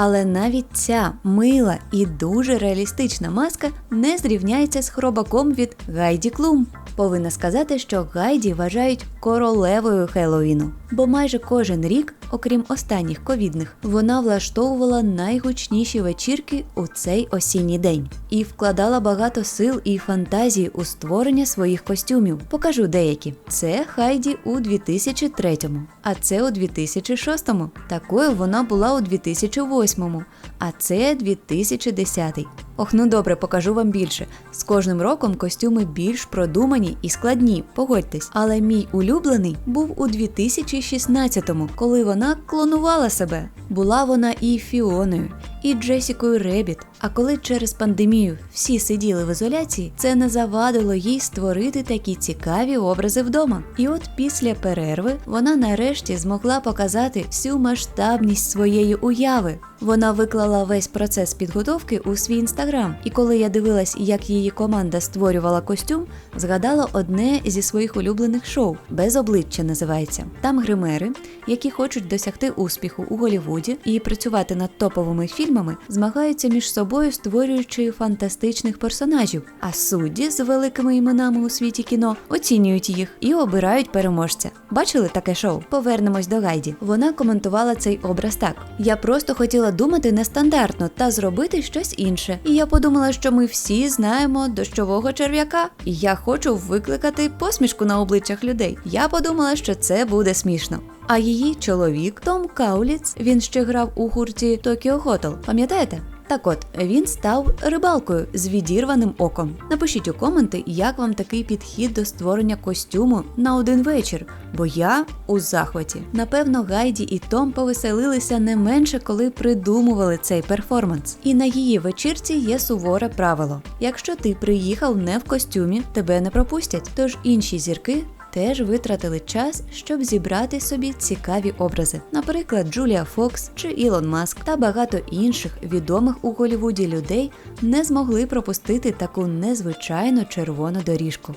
Але навіть ця мила і дуже реалістична маска не зрівняється з хробаком від Гайді Клум. Повинна сказати, що Гайді вважають королевою Хеллоуіну, бо майже кожен рік, окрім останніх ковідних, вона влаштовувала найгучніші вечірки у цей осінній день і вкладала багато сил і фантазії у створення своїх костюмів. Покажу деякі. Це Хайді у 2003-му, а це у 2006-му. Такою вона була у 2008-му, а це 2010-й. Ох, ну добре, покажу вам більше. З кожним роком костюми більш продумані і складні, погодьтесь. Але мій улюблений був у 2016-му, коли вона клонувала себе. Була вона і Фіоною, і Джесікою Ребіт. А коли через пандемію всі сиділи в ізоляції, це не завадило їй створити такі цікаві образи вдома. І от після перерви вона нарешті змогла показати всю масштабність своєї уяви. Вона виклала весь процес підготовки у свій інстаграм. І коли я дивилась, як її команда створювала костюм, згадала одне зі своїх улюблених шоу без обличчя називається. Там гримери, які хочуть досягти успіху у Голлівуді і працювати над топовими фільмами, змагаються між собою, створюючи фантастичних персонажів. А судді з великими іменами у світі кіно оцінюють їх і обирають переможця. Бачили таке шоу? Повернемось до Гайді. Вона коментувала цей образ так: я просто хотіла думати нестандартно та зробити щось інше. І я подумала, що ми всі знаємо дощового черв'яка, і я хочу викликати посмішку на обличчях людей. Я подумала, що це буде смішно. А її чоловік Том Кауліц, він ще грав у гурті Tokyo Hotel, пам'ятаєте? Так от він став рибалкою з відірваним оком. Напишіть у коменти, як вам такий підхід до створення костюму на один вечір, бо я у захваті. Напевно, Гайді і Том повеселилися не менше, коли придумували цей перформанс. І на її вечірці є суворе правило: якщо ти приїхав не в костюмі, тебе не пропустять. Тож інші зірки теж витратили час, щоб зібрати собі цікаві образи, наприклад, Джулія Фокс чи Ілон Маск та багато інших відомих у Голлівуді людей не змогли пропустити таку незвичайну червону доріжку.